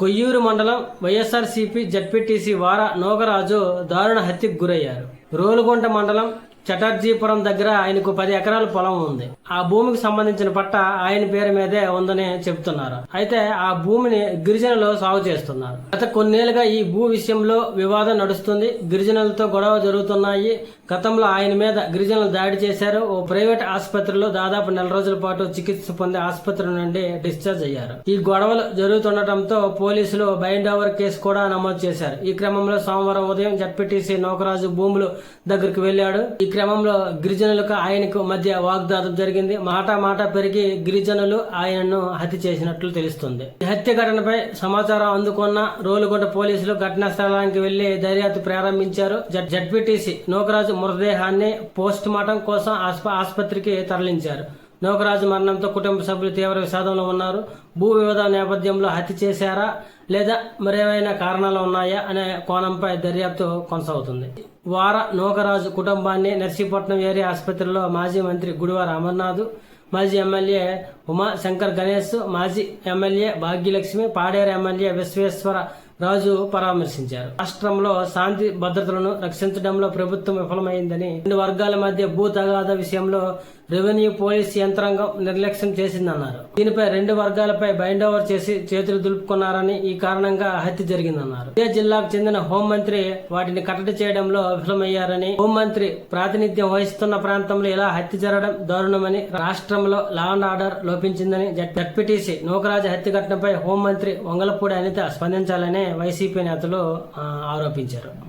కొయ్యూరు మండలం వైఎస్ఆర్సీపీ జడ్పీటీసీ వార నోగరాజు దారుణ హత్యకు గురయ్యారు. రోలుగుంట మండలం చటర్జీపురం దగ్గర ఆయనకు పది ఎకరాల పొలం ఉంది. ఆ భూమికి సంబంధించిన పట్ట ఆయన పేరు మీదే ఉందని చెబుతున్నారు. అయితే ఆ భూమిని గిరిజనులు సాగు చేస్తున్నారు. గత కొన్నేళ్ళుగా ఈ భూ విషయంలో వివాదం నడుస్తుంది. గిరిజనులతో గొడవ జరుగుతున్నాయి. గతంలో ఆయన మీద గిరిజనులు దాడి చేశారు. ఓ ప్రైవేట్ ఆసుపత్రిలో దాదాపు నెల రోజుల పాటు చికిత్స పొందే ఆసుపత్రి నుండి డిశ్చార్జ్ అయ్యారు. ఈ గొడవలు జరుగుతుండటంతో పోలీసులు బైండ్ ఓవర్ కేసు కూడా నమోదు చేశారు. ఈ క్రమంలో సోమవారం ఉదయం జడ్పీటీసీ నోకరాజు భూములు దగ్గరికి వెళ్ళాడు ఈ క్రమంలో గిరిజనులకు ఆయనకు మధ్య వాగ్దాదం జరిగింది. మాట మాట పెరిగి గిరిజనులు ఆయనను హత్య చేసినట్లు తెలుస్తుంది. హత్య ఘటనపై సమాచారం అందుకున్న రోలుగొండ పోలీసులు ఘటనా స్థలానికి వెళ్ళి దర్యాప్తు ప్రారంభించారు. జడ్- జడ్పీటీసీ నోకరాజు మృతదేహాన్ని పోస్ట్ మార్టం కోసం ఆసుపత్రికి తరలించారు. నోకరాజు మరణంతో కుటుంబ సభ్యులు తీవ్ర విషాదంలో ఉన్నారు. భూ వివాద నేపథ్యంలో హత్య చేశారా? లేదా మరేమైనా కారణాలు ఉన్నాయా? అనే కోణంపై దర్యాప్తు కొనసాగుతుంది. వార నోకరాజు కుటుంబాన్ని నర్సీపట్నం ఏరియా ఆసుపత్రిలో మాజీ మంత్రి గుడివార అమర్నాథ్ మాజీ ఎమ్మెల్యే ఉమా శంకర్ గణేష్ మాజీ ఎమ్మెల్యే భాగ్యలక్ష్మి పాడేరు ఎమ్మెల్యే విశ్వేశ్వర రాజు పరామర్శించారు. రాష్ట్రంలో శాంతి భద్రతలను రక్షించడంలో ప్రభుత్వం విఫలమైందని రెండు వర్గాల మధ్య భూ తగాద విషయంలో రెవెన్యూ పోలీస్ యంత్రాంగం నిర్లక్ష్యం చేసిందన్నారు. దీనిపై రెండు వర్గాలపై బైండ్ ఓవర్ చేసి చేతులు దులుపుకున్నారని ఈ కారణంగా హత్య జరిగిందన్నారు. ఇదే జిల్లాకు చెందిన హోంమంత్రి వాటిని కట్టడి చేయడంలో విఫలమయ్యారని హోంమంత్రి ప్రాతినిధ్యం వహిస్తున్న ప్రాంతంలో ఇలా హత్య జరగడం దారుణమని రాష్ట్రంలో లా అండ్ ఆర్డర్ లోపించిందని జడ్పీటీసీ నూకరాజు హత్య ఘటనపై హోంమంత్రి వంగలపూడి అనిత స్పందించాలని వైసీపీ నేతలు ఆరోపించారు.